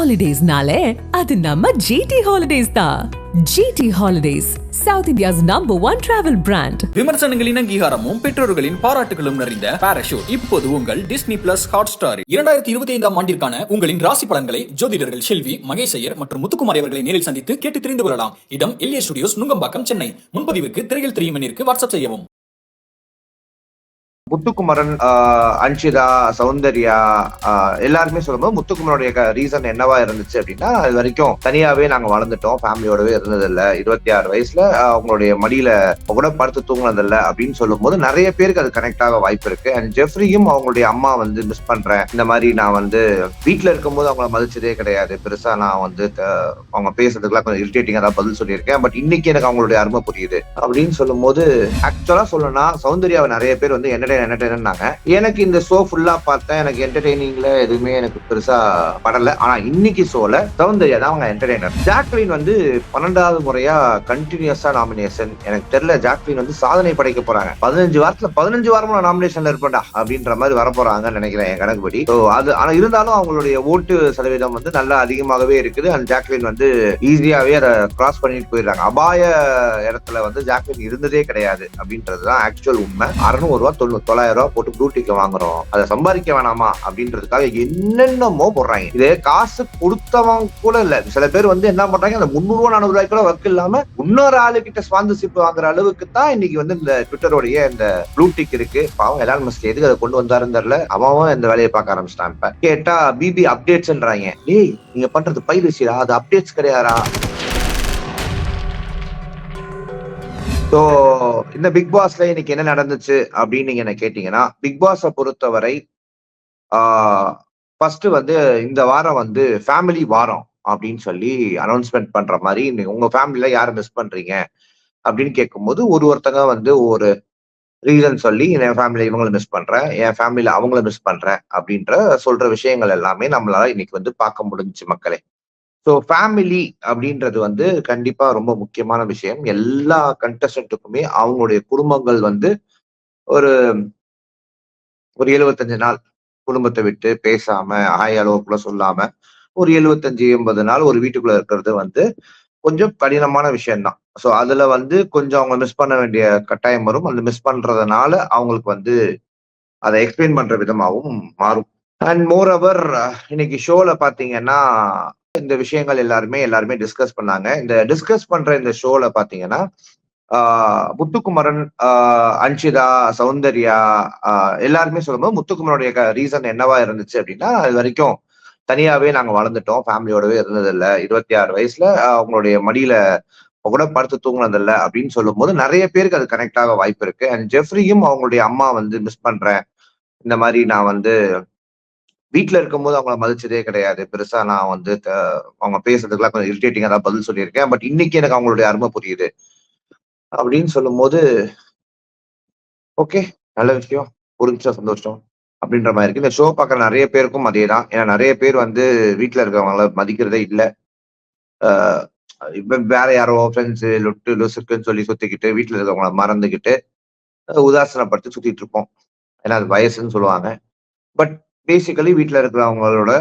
ஹாலிடேஸ்னாலே அது நம்ம ஜிடி ஹாலிடேஸ் தான் GT Holidays South India's number one travel brand விமர்சனங்களின் அங்கீகாரமும் பெற்றோர்களின் பாராட்டுகளும் நிறைந்த பாராஷூட் இப்போது உங்கள் டிஸ்னி பிளஸ் ஹாட் ஸ்டார் இரண்டாயிரத்தி இருபத்தி ஐந்தாம் ஆண்டிற்கான உங்களின் ராசி பலன்களை ஜோதிடர்கள் செல்வி மகேசையர் மற்றும் முத்துக்குமார் அவர்களை நேரில் சந்தித்து கேட்டு தெரிந்து கொள்ளலாம். இடம் எல்ஏ ஸ்டுடியோஸ் நுங்கம்பாக்கம் சென்னை. முன்பதிவுக்கு திரையில் தெரியும் வாட்ஸ்அப் செய்யவும். முத்துக்குமரன் ஆஹ், அன்ஷிதா சௌந்தர்யா எல்லாருமே சொல்லும்போது முத்துக்குமரனுடைய ரீசன் என்னவா இருந்துச்சு அப்படின்னா அது வரைக்கும் தனியாவே நாங்க வளர்ந்துட்டோம். ஃபேமிலியோடவே இருந்தது இல்ல இருபத்தி ஆறு வயசுல அவங்களுடைய மடியில கூட படுத்து தூங்கினது இல்ல அப்படின்னு சொல்லும்போது நிறைய பேருக்கு அது கனெக்ட் ஆக வாய்ப்பு இருக்கு. அண்ட் ஜெஃப்ரியும் அவங்களுடைய அம்மா வந்து மிஸ் பண்றேன். இந்த மாதிரி நான் வந்து வீட்டுல இருக்கும்போது அவங்கள மதிச்சதே கிடையாது. பெருசா நான் வந்து அவங்க பேசுறதுக்குலாம் கொஞ்சம் இரிட்டேட்டிங்கா தான் பதில் சொல்லியிருக்கேன். பட் இன்னைக்கு எனக்கு அவங்களுடைய அருமை புரியுது அப்படின்னு சொல்லும்போது ஆக்சுவலா சொல்லணும்னா சௌந்தர்யாவை நிறைய பேர் வந்து என்னடைய என்டர்டைனர்னாங்க எனக்கு இந்த ஷோ ஃபுல்லா பார்த்தேன். எனக்கு என்டர்டைனிங்ல எதுவுமே எனக்கு பெருசா படல. ஆனா இன்னைக்கு ஷோல சௌந்தர்யா தான் அவங்க என்டர்டைனர் ஜாக்லின் வந்து பன்னெண்டாவது முறையா கண்டினியூஸா நாமினேஷன் எனக்கு தெரியல ஜாக்லின் வந்து சாதனை படைக்க போறாங்க. பதினஞ்சு வாரத்துல பதினஞ்சு வாரமும் நான் நாமினேஷன்ல இருப்பேன்டா அப்படின்ற மாதிரி வர போறாங்கன்னு நினைக்கிறேன் என் கணக்குப்படி. ஸோ அது ஆனா இருந்தாலும் அவங்களுடைய ஓட்டு சதவீதம் வந்து நல்லா அதிகமாகவே இருக்குது. அண்ட் ஜாக்லின் வந்து ஈஸியாவே அதை கிராஸ் பண்ணிட்டு போயிடுறாங்க. அபாய இடத்துல வந்து ஜாக்லின் இருந்ததே கிடையாது அப்படின்றதுதான் ஆக்சுவல் உண்மை. அறுநூறு ரூபா தொண்ணூறு தொள்ளாயிரம் ரூபா போட்டு ப்ளூ டிக்க வாங்குறோம். அதை சம்பாதிக்க வேணாமா? அப்படின்றதுக்காக என்னென்னமோ போடுறாங்க. இது காசு கொடுத்தவங்க கூட இல்ல. சில பேர் வந்து என்ன பண்றாங்க அந்த முந்நூறு ரூபா நானூறு ரூபாய்க்கு கூட ஒர்க் இல்லாம இன்னொரு ஆளு கிட்ட ஸ்பான்சர்ஷிப் வாங்குற அளவுக்கு தான் இன்னைக்கு வந்து இந்த ட்விட்டருடைய இந்த ப்ளூ டிக் இருக்கு. பாவம் எலான் மஸ்க் எதுக்கு அதை கொண்டு வந்தாருன்னு தெரியல. அவன் இந்த வேலையை பார்க்க ஆரம்பிச்சிட்டான் இப்ப. கேட்டா பிபி அப்டேட்ஸ்ன்றாங்க டேய் நீங்க பண்றது பைரசியா அது அப்டேட்ஸ் கிடையாதா ஸோ இந்த பிக் பாஸ்ல இன்னைக்கு என்ன நடந்துச்சு அப்படின்னு நீங்க என்ன கேட்டீங்கன்னா பிக் பாஸை பொறுத்தவரை ஃபர்ஸ்ட் வந்து இந்த வாரம் வந்து ஃபேமிலி வாரம் அப்படின்னு சொல்லி அனௌன்ஸ்மெண்ட் பண்ற மாதிரி இன்னைக்கு உங்க ஃபேமிலியில யாரை மிஸ் பண்றீங்க அப்படின்னு கேட்கும்போது ஒரு ஒருத்தங்க வந்து ஒரு ரீசன் சொல்லி என் ஃபேமிலியில இவங்களை மிஸ் பண்றேன் என் ஃபேமிலியில அவங்கள மிஸ் பண்றேன் அப்படின்ற சொல்ற விஷயங்கள் எல்லாமே நம்மளால இன்னைக்கு வந்து பார்க்க முடிஞ்சுச்சு மக்களே. ஸோ ஃபேமிலி அப்படின்றது வந்து கண்டிப்பா ரொம்ப முக்கியமான விஷயம். எல்லா கண்டஸ்டன்ட்டுக்குமே அவங்களுடைய குடும்பங்கள் வந்து ஒரு ஒரு எழுபத்தஞ்சு நாள் குடும்பத்தை விட்டு பேசாம ஆய அளவுக்குள்ள சொல்லாம ஒரு எழுபத்தஞ்சு எண்பது நாள் ஒரு வீட்டுக்குள்ள இருக்கிறது வந்து கொஞ்சம் கடினமான விஷயம்தான். ஸோ அதுல வந்து கொஞ்சம் அவங்க மிஸ் பண்ண வேண்டிய கட்டாயம் வரும். அந்த மிஸ் பண்றதுனால அவங்களுக்கு வந்து அதை எக்ஸ்பிளைன் பண்ற விதமாகவும் மாறும். அண்ட் மோர் அவர் இன்னைக்கு ஷோல பாத்தீங்கன்னா இந்த விஷயங்கள் எல்லாருமே எல்லாருமே டிஸ்கஸ் பண்ணாங்க. இந்த டிஸ்கஸ் பண்ற இந்த ஷோல பாத்தீங்கன்னா முத்துக்குமரன் ஆஹ் அன்ஷிதா சௌந்தர்யா எல்லாருமே சொல்லும்போது முத்துக்குமரனுடைய ரீசன் என்னவா இருந்துச்சு அப்படின்னா அது வரைக்கும் தனியாவே நாங்க வளர்ந்துட்டோம். ஃபேமிலியோடவே இருந்தது இல்ல இருபத்தி ஆறு வயசுல அவங்களுடைய மடியில கூட படுத்து தூங்குனது இல்ல அப்படின்னு சொல்லும்போது நிறைய பேருக்கு அது கனெக்ட் ஆக வாய்ப்பு இருக்கு. அண்ட் ஜெஃப்ரியும் அவங்களுடைய அம்மா வந்து மிஸ் பண்றேன். இந்த மாதிரி நான் வந்து வீட்டில் இருக்கும்போது அவங்கள மதிச்சதே கிடையாது. பெருசா நான் வந்து அவங்க பேசுறதுக்குலாம் கொஞ்சம் இரிட்டேட்டிங்கா தான் பதில் சொல்லியிருக்கேன். பட் இன்னைக்கு எனக்கு அவங்களுடைய அருமை புரியுது. அப்படின்னு சொல்லும்போது ஓகே நல்ல விஷயம். புரிஞ்சா சந்தோஷம்? அப்படின்ற மாதிரி இருக்கு. இந்த ஷோ பார்க்குற நிறைய பேருக்கும் அதே தான். ஏன்னா நிறைய பேர் வந்து வீட்டில் இருக்கிறவங்கள மதிக்கிறதே இல்லை. இப்ப வேற யாரோ ஃப்ரெண்ட்ஸு லொட்டு லொசுக்குன்னு சொல்லி சுத்திக்கிட்டு வீட்டில் இருக்கிறவங்கள மறந்துக்கிட்டு உதாசனப்படுத்தி சுத்திட்டு இருப்போம். ஏன்னா அது வயசுன்னு சொல்லுவாங்க. பட் பேசிக்கலி வீட்டில் இருக்கிறவங்களோட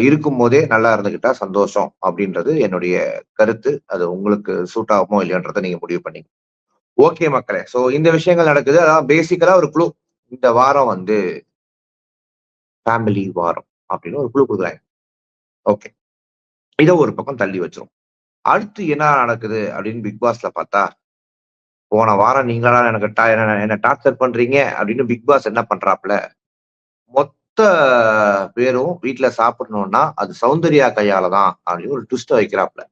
இருக்கும் போதே நல்லா இருந்துகிட்டா சந்தோஷம் அப்படின்றது என்னுடைய கருத்து. அது உங்களுக்கு சூட் ஆகுமோ இல்லையன்றதை நீங்க முடிவு பண்ணி ஓகே மக்களே ஸோ இந்த விஷயங்கள் நடக்குது. அதான் பேசிக்கலா ஒரு குழு இந்த வாரம் வந்து ஃபேமிலி வாரம் அப்படின்னு ஒரு குழு கொடுக்குறாங்க. ஓகே இதை ஒரு பக்கம் தள்ளி வச்சிரும் அடுத்து என்ன நடக்குது அப்படின்னு பிக் பாஸ்ல பார்த்தா போன வாரம் நீங்களா எனக்கு டா- என்ன என்ன டார்ச்சர் பண்றீங்க அப்படின்னு பிக் பாஸ் என்ன பண்றாப்ல மொத்த பேரும் வீட்டுல சாப்பிடணும்னா அது சௌந்தர்யா கையால தான் அப்படின்னு ஒரு ட்விஸ்ட வைக்கிறாப்ல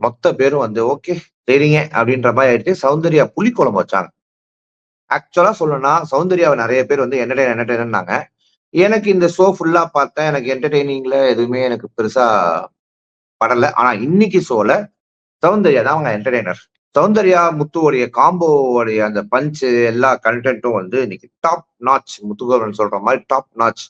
மொத்த பேரும் வந்து ஓகே சரிங்க அப்படின்ற மாதிரி ஆயிடுச்சு. சௌந்தர்யா புளிக்குழம்பு வச்சாங்க. ஆக்சுவலா சொல்லணும்னா சௌந்தர்யாவை நிறைய பேர் வந்து என்டர்டைன் என்டர்டைன்னாங்க எனக்கு இந்த ஷோ ஃபுல்லா பார்த்தேன். எனக்கு என்டர்டைனிங்ல எதுவுமே எனக்கு பெருசா படல. ஆனா இன்னைக்கு ஷோல சௌந்தர்யா தான் அவங்க என்டர்டைனர் சௌந்தர்யா முத்துவோடைய காம்போவோடைய அந்த பஞ்சு எல்லா கண்டென்ட்டும் வந்து இன்னைக்கு டாப் நாச் முத்துகோவன் சொல்ற மாதிரி டாப் நாச்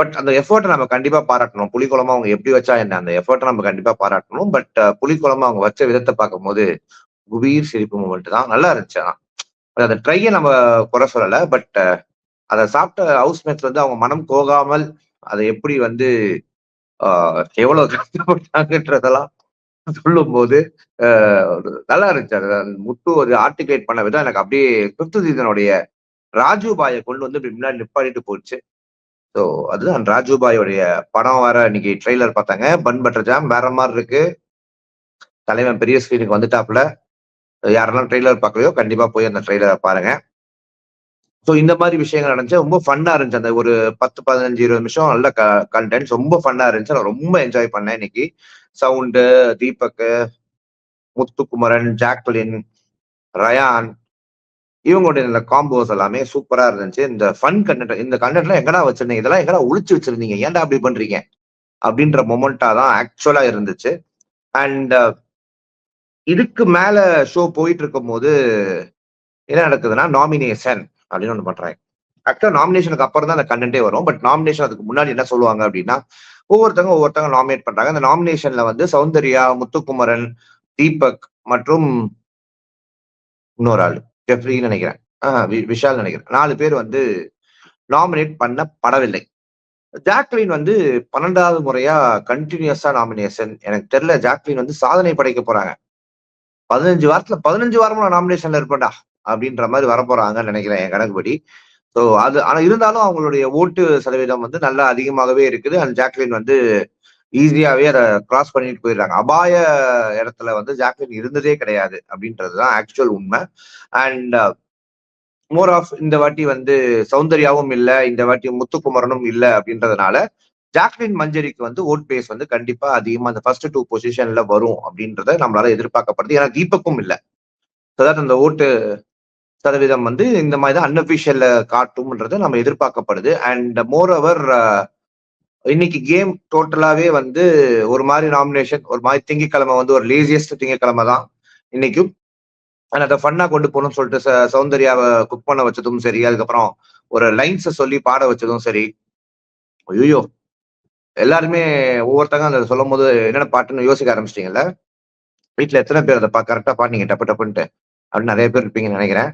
பட் அந்த எஃபர்ட்டை நம்ம கண்டிப்பா பாராட்டணும். புலிக்குளமா அவங்க எப்படி வச்சா என்ன? அந்த எஃபர்ட்டை நம்ம கண்டிப்பா பாராட்டணும். பட் புலிக்குளமா அவங்க வச்ச விதத்தை பார்க்கும்போது குபீர் சிரிப்பு மூமெண்ட் தான். நல்லா இருந்துச்சு ஆனா. அந்த ட்ரையை நம்ம குறை சொல்லல. பட் அதை சாப்பிட்ட ஹவுஸ்மேட்ஸ் வந்து அவங்க மனம் போகாமல் அதை எப்படி வந்து எவ்வளவு கஷ்டப்பட்டாங்கன்றதெல்லாம் சொல்லும் போது நல்லா இருந்துச்சு. அது அந்த முத்து ஒரு ஆர்டிகுலேட் பண்ண விதம் எனக்கு அப்படியே கிறிஸ்து சீசனுடைய ராஜுபாயை கொண்டு வந்து இப்படி முன்னாடி நிப்பாடிட்டு போச்சு. ஸோ அதுதான் ராஜுபாயோடைய படம் வேற இன்னைக்கு ட்ரெய்லர் பார்த்தாங்க. பன் பட்டர் ஜாம் வேற மாதிரி இருக்கு. தலைவன் பெரிய ஸ்கிரீனுக்கு வந்துட்டாப்புல. யாரெல்லாம் ட்ரெய்லர் பார்க்கலையோ கண்டிப்பா போய் அந்த ட்ரெய்லரை பாருங்க. ஸோ இந்த மாதிரி விஷயங்கள் நடந்துச்சு. ரொம்ப ஃபன்னா இருந்துச்சு. அந்த ஒரு பத்து பதினஞ்சு இருபது நிமிஷம் நல்ல கண்டென்ட்ஸ் ரொம்ப ஃபன்னா இருந்துச்சு. நான் ரொம்ப என்ஜாய் பண்ணேன் இன்னைக்கு. Sound Deepak Muthukumaran Jacquline Rayan இவங்களுடைய இந்த காம்போஸ் எல்லாமே சூப்பரா இருந்துச்சு. இந்த ஃபன் கண்டென்ட் இந்த கண்டென்ட்லாம் எங்கடா வச்சிருந்தீங்க? இதெல்லாம் எங்கடா ஒழிச்சு வச்சிருந்தீங்க? ஏன்டா அப்படி பண்றீங்க? அப்படின்ற மொமெண்டா தான் ஆக்சுவலா இருந்துச்சு. அண்ட் uh, இதுக்கு மேல ஷோ போயிட்டு இருக்கும் போது என்ன நடக்குதுன்னா நாமினேஷன் அப்படின்னு ஒன்று பண்றாங்க. ஆக்சுவலா நாமினேஷனுக்கு அப்புறம் தான் அந்த கண்டென்ட்டே வரும். பட் நாமினேஷன் அதுக்கு முன்னாடி என்ன சொல்லுவாங்க அப்படின்னா ஒவ்வொருத்தங்க ஒவ்வொருத்தங்க நாமினேட் பண்றாங்க. அந்த நாமினேஷன்ல வந்து சௌந்தர்யா முத்துக்குமரன் தீபக் மற்றும் இன்னொரு ஆள். ஜெஃப்ரின்னு நினைக்கிறேன். ஆஹ் வி- விஷால் நினைக்கிறேன். நாலு பேர் வந்து நாமினேட் பண்ணப்படவில்லை. ஜாக்லின் வந்து பன்னெண்டாவது முறையா கண்டினியூஸா நாமினேஷன் எனக்கு தெரியல ஜாக்லின் வந்து சாதனை படைக்க போறாங்க. பதினஞ்சு வாரத்துல பதினஞ்சு வாரமும் நான் நாமினேஷன்ல இருப்பேன்டா அப்படின்ற மாதிரி வரப்போறாங்கன்னு நினைக்கிறேன் என் கணக்குப்படி. ஸோ அது ஆனா இருந்தாலும் அவங்களுடைய ஓட்டு சதவீதம் வந்து நல்லா அதிகமாகவே இருக்குது. அண்ட் ஜாக்லின் வந்து ஈஸியாவே அதை கிராஸ் பண்ணிட்டு போயிடுறாங்க. அபாய இடத்துல வந்து ஜாக்லின் இருந்ததே கிடையாது அப்படின்றதுதான் ஆக்சுவல் உண்மை. அண்ட் மோர் ஆஃப் இந்த வாட்டி வந்து சௌந்தர்யாவும் இல்லை இந்த வாட்டி முத்துக்குமரனும் இல்லை அப்படின்றதுனால ஜாக்லின் மஞ்சரிக்கு வந்து ஓட் பேஸ் வந்து கண்டிப்பா அதிகமா அந்த ஃபர்ஸ்ட் டூ பொசிஷன்ல வரும் அப்படின்றத நம்மளால எதிர்பார்க்கப்படுது. ஏன்னா தீபக்கும் இல்லை. அதாவது அந்த ஓட்டு சதவீதம் வந்து இந்த மாதிரி தான் அன்அபிஷியல்ல காட்டும்ன்றது நம்ம எதிர்பார்க்கப்படுது. அண்ட் மோர் ஓவர் இன்னைக்கு கேம் டோட்டலாவே வந்து ஒரு மாதிரி நாமினேஷன் ஒரு மாதிரி திங்கக்கிழமை வந்து ஒரு லேசியஸ்ட் திங்கக்கிழமை தான் இன்னைக்கும். அண்ட் அதை ஃபன்னா கொண்டு போகணும்னு சொல்லிட்டு ச- சௌந்தர்யாவை குக் பண்ண வச்சதும் சரி அதுக்கப்புறம் ஒரு லைன்ஸை சொல்லி பாட வச்சதும் சரி. ஐயோ எல்லாருமே ஒவ்வொருத்தங்க அந்த சொல்லும் போது என்னென்ன பாட்டுன்னு யோசிக்க ஆரம்பிச்சிட்டீங்கல்ல? வீட்டில் எத்தனை பேர் அதை கரெக்டாக பாடினீங்க டப்பு டப்புன்ட்டு அப்படின்னு நிறைய பேர் இருப்பீங்கன்னு நினைக்கிறேன்.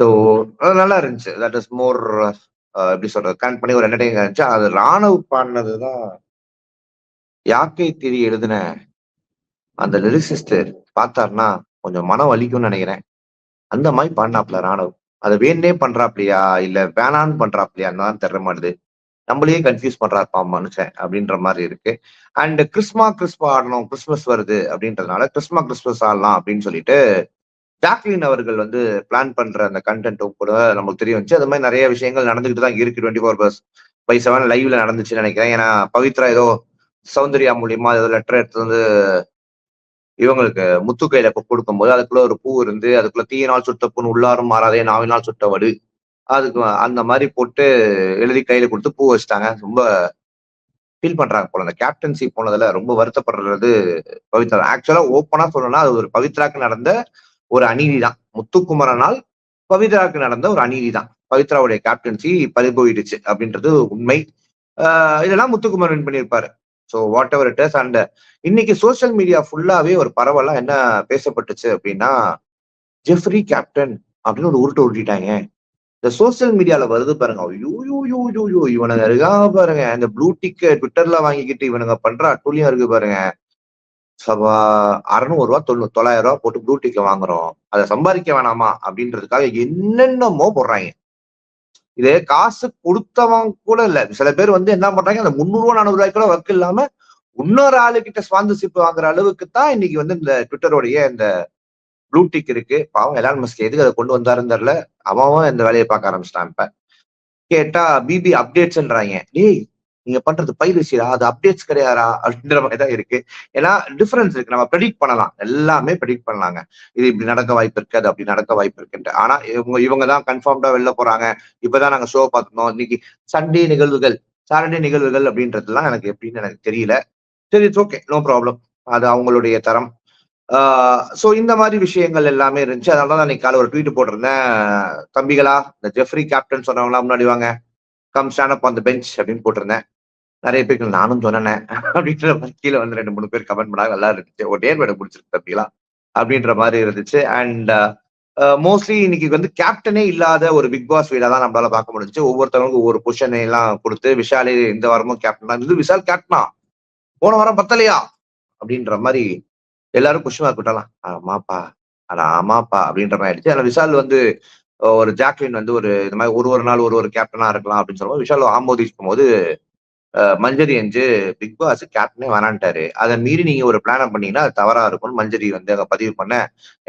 ஸோ நல்லா இருந்துச்சு தட் இஸ் மோர் uh, எப்படி சொல்றது கனெக்ட் பண்ணி ஒரு என்டர்டைனிங் இருந்துச்சு. அது ராணுவ பாடினதுதான் யாக்கை திரி எழுதின அந்த லிரிசிஸ்ட் பார்த்தாருன்னா கொஞ்சம் மனம் வலிக்கும்னு நினைக்கிறேன். அந்த மாதிரி பாடினாப்ல ராணுவ அதை வேணே பண்றாப்லையா? இல்ல வேணான்னு பண்றாப்லையான்னு தான் தெரிய மாட்டுது நம்மளையே கன்ஃபியூஸ் பண்றாருப்பா மனுஷன் அப்படின்ற மாதிரி இருக்கு. அண்ட் கிறிஸ்மா கிறிஸ்மா ஆடணும். கிறிஸ்மஸ் வருது அப்படின்றதுனால கிறிஸ்மா கிறிஸ்மஸ் ஆடலாம் அப்படின்னு சொல்லிட்டு ஜாக்லின் அவர்கள் வந்து பிளான் பண்ற அந்த கண்டென்ட்டும் கூட நமக்கு தெரிய வந்துச்சு. அது மாதிரி நிறைய விஷயங்கள் நடந்துகிட்டு தான் இருக்கு டுவெண்ட்டி ஃபோர் பஸ் பை செவன் லைவ்ல நடந்துச்சுன்னு நினைக்கிறேன். ஏன்னா பவித்ரா ஏதோ சௌந்தர்யா மூலியமா ஏதோ லெட்டர் எடுத்து வந்து இவங்களுக்கு முத்து கையில கொடுக்கும்போது அதுக்குள்ள ஒரு பூ இருந்து அதுக்குள்ள தீயினால் சுட்ட புண் உள்ளாரும் மாறாதே நாவினால் சுட்ட வடு அதுக்கு அந்த மாதிரி போட்டு எழுதி கையில கொடுத்து பூ வச்சுட்டாங்க. ரொம்ப ஃபீல் பண்றாங்க போல. அந்த கேப்டன்சி போனதுல ரொம்ப வருத்தப்படுறது பவித்ரா ஆக்சுவலா ஓப்பனா சொல்லணும்னா அது ஒரு பவித்ராக்கு நடந்த ஒரு அநீதி தான் முத்துக்குமரனால் பவித்ராவுக்கு நடந்த ஒரு அநீதி தான் பவித்ராவுடைய கேப்டன்சி பறிபோயிடுச்சு அப்படின்றது உண்மை. இதெல்லாம் முத்துக்குமரன் வின் பண்ணியிருப்பாரு. So whatever it is and இன்னைக்கு சோஷியல் மீடியா ஃபுல்லாவே ஒரு பரவலா என்ன பேசப்பட்டுச்சு அப்படின்னா ஜெஃப்ரி கேப்டன் அப்படின்னு ஒரு உருட்டு உருட்டிட்டாங்க. இந்த சோஷியல் மீடியால வருது பாருங்க. ஐயோ யோ இவனுங்க இருக்கா பாருங்க. இந்த ப்ளூ டிக்கெட் ட்விட்டர்ல வாங்கிக்கிட்டு இவனுங்க பண்ற அட்டூழியம் இருக்கு பாருங்க. அறுநூறு ரூபா தொண்ணூ தொள்ளாயிரம் ரூபா போட்டு ப்ளூ டிக்க வாங்குறோம். அதை சம்பாதிக்க வேணாமா? அப்படின்றதுக்காக என்னென்னமோ போடுறாங்க. இது காசு கொடுத்தவங்க கூட இல்ல. சில பேர் வந்து என்ன பண்றாங்க அந்த முந்நூறுவா நானூறு ரூபாய்க்கு கூட ஒர்க் இல்லாம இன்னொரு ஆளுகிட்ட ஸ்பான்சர்ஷிப் வாங்குற அளவுக்கு தான் இன்னைக்கு வந்து இந்த ட்விட்டருடைய இந்த ப்ளூ டிக் இருக்கு. பாவம் எலான் மஸ்க் எதுக்கு அதை கொண்டு வந்தாருன்னு தெரியல. அவன் இந்த வேலையை பார்க்க ஆரம்பிச்சிட்டான் இப்ப. கேட்டா பிபி அப்டேட்ஸ்ன்றாங்க. டேய் நீங்க பண்றது பைரசியா அது அப்டேட்ஸ் கிடையாதா அப்படின்ற மாதிரி தான் இருக்கு. ஏன்னா டிஃபரன்ஸ் இருக்கு. நம்ம ப்ரெடிக்ட் பண்ணலாம். எல்லாமே ப்ரெடிக்ட் பண்ணலாங்க. இது இப்படி நடக்க வாய்ப்பு இருக்கு அது அப்படி நடக்க வாய்ப்பு இருக்குன்ட்டு. ஆனா இவங்க இவங்க தான் கன்ஃபார்ம்டா வெளில போறாங்க. இப்பதான் நாங்க ஷோ பார்த்துருந்தோம். இன்னைக்கு சண்டே நிகழ்வுகள் சாட்டர்டே நிகழ்வுகள் அப்படின்றதுலாம் எனக்கு எப்படின்னு எனக்கு தெரியல. சரி இட்ஸ் ஓகே நோ ப்ராப்ளம் அது அவங்களுடைய தரம். ஸோ இந்த மாதிரி விஷயங்கள் எல்லாமே இருந்துச்சு. அதனால தான் அன்னைக்கு காலை ஒரு ட்வீட் போட்டிருந்தேன். தம்பிகளா இந்த ஜெஃப்ரி கேப்டன் சொன்னவங்களாம் முன்னாடி வாங்க. Come stand up on the bench அப்படின்னு போட்டிருந்தேன். நிறைய பேருக்கு நானும் சொன்னேன் அப்படின்ற மாதிரி கீழே வந்து ரெண்டு மூணு பேர் கமெண்ட் பண்ணாங்க. நல்லா இருந்துச்சு. ஒரு டேர் மேடம் பிடிச்சிருக்கு தம்பிகளா அப்படின்ற மாதிரி இருந்துச்சு. அண்ட் மோஸ்ட்லி uh, இன்னைக்கு வந்து கேப்டனே இல்லாத ஒரு பிக் பாஸ் வீடா தான் நம்மளால பார்க்க முடிஞ்சுச்சு. ஒவ்வொருத்தவங்களுக்கும் ஒவ்வொரு பொசிஷனை எல்லாம் கொடுத்து விஷாலே இந்த வாரமும் கேப்டன் இருந்து இது விஷால் கேப்டனா போன வாரம் பத்தலையா? அப்படின்ற மாதிரி எல்லாரும் குஷ்மா கூட்டலாம் ஆமாப்பா ஆனா ஆமாப்பா அப்படின்ற மாதிரி ஆயிடுச்சு. ஆனா விஷால் வந்து ஒரு ஜாக்லின் வந்து ஒரு இந்த மாதிரி ஒரு ஒரு நாள் ஒரு ஒரு கேப்டனா இருக்கலாம் அப்படின்னு சொல்லும்போது விஷால் ஆமோதிக்கும் போது மஞ்சரி அஞ்சு பிக் பாஸ் கேப்டனே வரான்ட்டாரு. அதை மீறி நீங்க ஒரு பிளான பண்ணீங்கன்னா அது தவறா இருக்கும்னு மஞ்சரி வந்து அங்க பதிவு பண்ண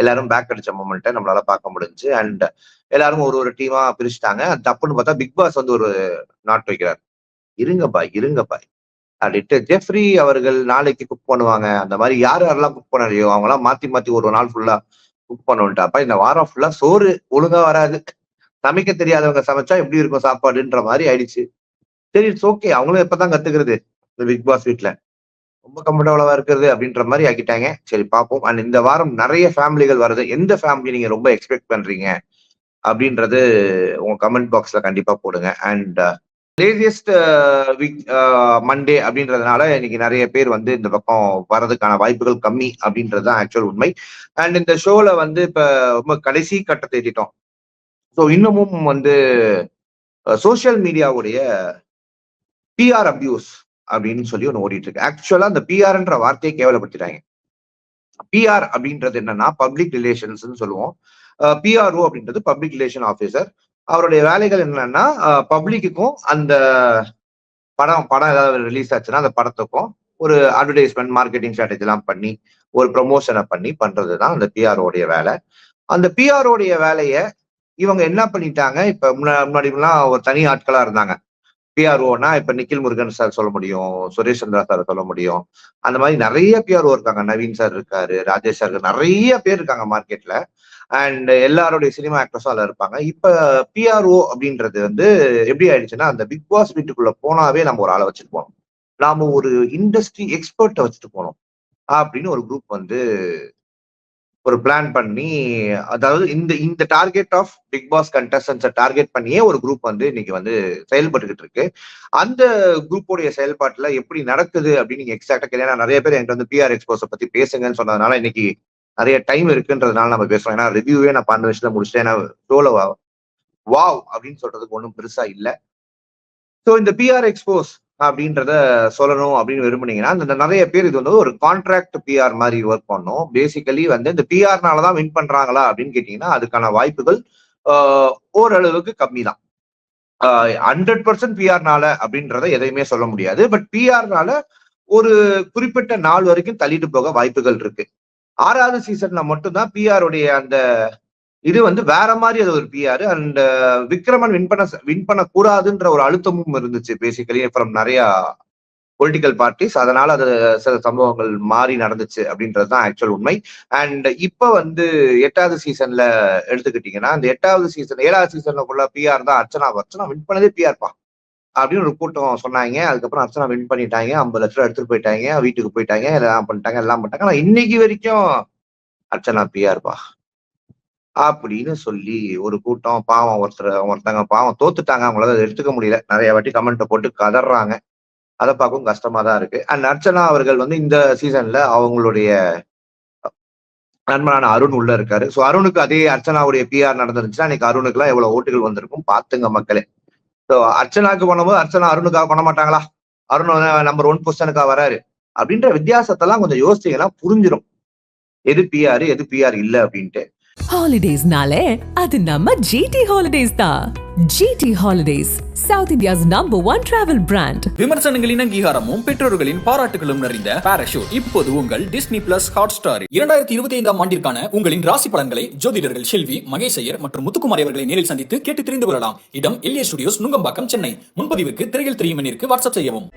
எல்லாரும் பேக் அடிச்ச மூமெண்ட்டை நம்மளால பார்க்க முடிஞ்சு அண்ட் எல்லாரும் ஒரு ஒரு டீமா பிரிச்சுட்டாங்க. தப்புன்னு பார்த்தா பிக் பாஸ் வந்து ஒரு நாட் வைக்கிறார். இருங்கப்பா இருங்கப்பா. அப்படின்ட்டு ஜெஃப்ரி அவர்கள் நாளைக்கு குக் பண்ணுவாங்க. அந்த மாதிரி யார் யாரெல்லாம் குக் பண்ணலையோ அவங்களாம் மாத்தி மாத்தி ஒரு நாள் ஃபுல்லா குக் பண்ணுன்ட்டு அப்ப இந்த வாரம் ஃபுல்லா சோறு ஒழுங்கா வராது. சமைக்க தெரியாதவங்க சமைச்சா எப்படி இருக்கும் சாப்பாடுன்ற மாதிரி ஆயிடுச்சு. சரி இட்ஸ் ஓகே அவங்களும் எப்பதான் கத்துக்கிறது? இந்த பிக் பாஸ் வீட்ல. ரொம்ப கம்ஃபர்டபுளா இருக்கிறது அப்படின்ற மாதிரி ஆக்கிட்டாங்க. சரி பார்ப்போம். அண்ட் இந்த வாரம் நிறைய ஃபேமிலிகள் வருது. எந்த ஃபேமிலி நீங்க ரொம்ப எக்ஸ்பெக்ட் பண்றீங்க? அப்படின்றது உங்க கமெண்ட் பாக்ஸ்ல கண்டிப்பா போடுங்க. அண்ட் லேசியஸ்ட் வீக் மண்டே அப்படின்றதுனால இன்னைக்கு நிறைய பேர் வந்து இந்த பக்கம் வர்றதுக்கான வாய்ப்புகள் கம்மி அப்படின்றது தான் ஆக்சுவல் உண்மை. அண்ட் இந்த ஷோல வந்து இப்ப ரொம்ப கடைசி கட்டத்தை எட்டிட்டோம். ஸோ இன்னமும் வந்து uh, சோஷியல் மீடியாவுடைய பிஆர் அபியூஸ் அப்படின்னு சொல்லி ஒன்று ஓடிட்டு இருக்கு. ஆக்சுவலா அந்த பிஆர்ன்ற வார்த்தையை கேவலப்படுத்திட்டாங்க. பிஆர் அப்படின்றது என்னன்னா பப்ளிக் ரிலேஷன்ஸ்னு சொல்லுவோம். பிஆர்ஓ அப்படின்றது பப்ளிக் ரிலேஷன் ஆஃபீஸர் அவருடைய வேலைகள் என்னன்னா பப்ளிக்குக்கும் அந்த படம் படம் ஏதாவது ரிலீஸ் ஆச்சுன்னா அந்த படத்துக்கும் ஒரு அட்வர்டைஸ்மெண்ட் மார்க்கெட்டிங் ஸ்ட்ராட்டஜி எல்லாம் பண்ணி ஒரு ப்ரொமோஷனை பண்ணி பண்றது தான் அந்த பிஆர்ஓடைய வேலை. அந்த பிஆர்ஓடைய வேலையை இவங்க என்ன பண்ணிட்டாங்க? இப்ப முன்னா- முன்னாடி ஒரு தனி ஆட்களா இருந்தாங்க. பிஆர்ஓனா இப்ப நிக்கில் முருகன் சார் சொல்ல முடியும் சுரேஷ் சந்திரா சார் சொல்ல முடியும். அந்த மாதிரி நிறைய பிஆர்ஓ இருக்காங்க. நவீன் சார் இருக்காரு ராஜேஷ் சார் நிறைய பேர் இருக்காங்க மார்க்கெட்ல அண்ட் எல்லாருடைய சினிமா ஆக்டர்ஸும் அதில் இருப்பாங்க. இப்ப பிஆர்ஓ அப்படின்றது வந்து எப்படி ஆயிடுச்சுன்னா அந்த பிக் பாஸ் வீட்டுக்குள்ள போனாவே நம்ம ஒரு ஆளை வச்சுட்டு போனோம் நாம ஒரு இண்டஸ்ட்ரி எக்ஸ்பர்ட்டை வச்சுட்டு போனோம் அப்படின்னு ஒரு குரூப் வந்து ஒரு பிளான் பண்ணி அதாவது இந்த இந்த டார்கெட் ஆஃப் பிக் பாஸ் கண்டஸ்டன்ஸை டார்கெட் பண்ணியே ஒரு குரூப் வந்து இன்னைக்கு வந்து செயல்பட்டுக்கிட்டு இருக்கு. அந்த குரூப்போடைய செயல்பாட்டில் எப்படி நடக்குது அப்படின்னு நீங்க எக்ஸாக்டா கேட்டா நிறைய பேர் என்கிட்ட வந்து பிஆர் எக்ஸ்போஸை பத்தி பேசுங்கன்னு சொன்னதுனால இன்னைக்கு நிறைய டைம் இருக்குன்றதுனால நம்ம பேசுறோம். ஏன்னா ரிவ்யூவே நான் பன்னெண்டு வருஷத்துல முடிச்சிட்டேன். ஏன்னா ஷோல வாவ் அப்படின்னு சொல்றதுக்கு ஒன்றும் பெருசா இல்லை. ஸோ இந்த பிஆர் எக்ஸ்போஸ் அப்படின்றத சொல்லணும் அப்படின்னு விரும்புனீங்கன்னா இந்த நிறைய பேர் இது வந்து ஒரு கான்ட்ராக்ட் பிஆர் மாதிரி ஒர்க் பண்ணும். பேசிக்கலி வந்து இந்த பிஆர்னால தான் வின் பண்றாங்களா அப்படின்னு கேட்டீங்கன்னா அதுக்கான வாய்ப்புகள் ஓரளவுக்கு கம்மி தான் ஹண்ட்ரட் பர்சன்ட் பிஆர்னால அப்படின்றத எதையுமே சொல்ல முடியாது. பட் பிஆர்னால ஒரு குறிப்பிட்ட நாள் வரைக்கும் தள்ளிட்டு போக வாய்ப்புகள் இருக்கு. ஆறாவது சீசன்ல மட்டும்தான் பிஆர் உடைய அந்த இது வந்து வேற மாதிரி அது ஒரு PR and uh, Vikraman win பண்ண வின் பண்ண கூடாதுன்ற ஒரு அழுத்தமும் இருந்துச்சு பேசிக்கலி ஃப்ரம் நிறைய பொலிட்டிக்கல் பார்ட்டிஸ் அதனால அது சில சம்பவங்கள் மாறி நடந்துச்சு அப்படின்றது தான் ஆக்சுவல் உண்மை. அண்ட் இப்போ வந்து எட்டாவது சீசன்ல எடுத்துக்கிட்டீங்கன்னா அந்த எட்டாவது சீசன் ஏழாவது சீசன்ல உள்ள பிஆர் தான் அர்ச்சனா. அர்ச்சனா வின் பண்ணதே பிஆர்ப்பா அப்படின்னு ஒரு கூட்டம் சொன்னாங்க. அதுக்கப்புறம் அர்ச்சனா வின் பண்ணிட்டாங்க. ஐம்பது லட்ச ரூபா எடுத்துட்டு போயிட்டாங்க. வீட்டுக்கு போயிட்டாங்க. எல்லாம் பண்ணிட்டாங்க. எல்லாம் பண்ணிட்டாங்க. ஆனா இன்னைக்கு வரைக்கும் அர்ச்சனா பிஆர்ப்பா அப்படின்னு சொல்லி ஒரு கூட்டம் பாவம் ஒருத்தர் ஒருத்தங்க பாவம் தோத்துட்டாங்க. அவங்களால அதை எடுத்துக்க முடியல. நிறைய வாட்டி கமெண்ட்டை போட்டு கதறாங்க. அதை பார்க்கவும் கஷ்டமா தான் இருக்கு. அண்ட் அர்ச்சனா அவர்கள் வந்து இந்த சீசன்ல அவங்களுடைய நண்பனான அருண் உள்ள இருக்காரு. ஸோ அருணுக்கு அதே அர்ச்சனாவுடைய பிஆர் நடந்துருந்துச்சுன்னா அன்னைக்கு அருணுக்குலாம் எவ்வளவு ஓட்டுகள் வந்திருக்கும்? பாத்துங்க மக்களே. ஸோ அர்ச்சனாக்கு பண்ணும்போது அர்ச்சனா அருணுக்காக பண்ண மாட்டாங்களா? அருண் நம்பர் ஒன் பொசிஷனுக்காக வராரு. அப்படின்ற வித்தியாசத்தெல்லாம் கொஞ்சம் யோசிச்சீங்கன்னா புரிஞ்சிடும் எது பிஆர் எது பிஆர் இல்ல அப்படின்ட்டு. ஹாலிடேஸ்னாலே அது நம்ம ஜிடி ஹாலிடேஸ் தான் GT Holidays South India's number one travel brand விமர்சனங்களின் அங்கீகாரமும் பெற்றோர்களின் பாராட்டுகளும் நிறைந்த பாராஷூட் இப்போது உங்கள் டிஸ்னி பிளஸ் ஹாட் ஸ்டார் இரண்டாயிரத்தி இருபத்தி ஐந்தாம் ஆண்டிற்கான உங்களின் ராசி பலன்களை ஜோதிடர்கள் செல்வி மகேசையர் மற்றும் முத்துக்குமார் அவர்களை நேரில் சந்தித்து கேட்டு தெரிந்து கொள்ளலாம். இடம் எல்ஏ ஸ்டுடியோஸ் நுங்கம்பாக்கம் சென்னை. முன்பதிவுக்கு திரையில் தெரியும் எண்ணிற்கு வாட்ஸ்அப் செய்யவும்.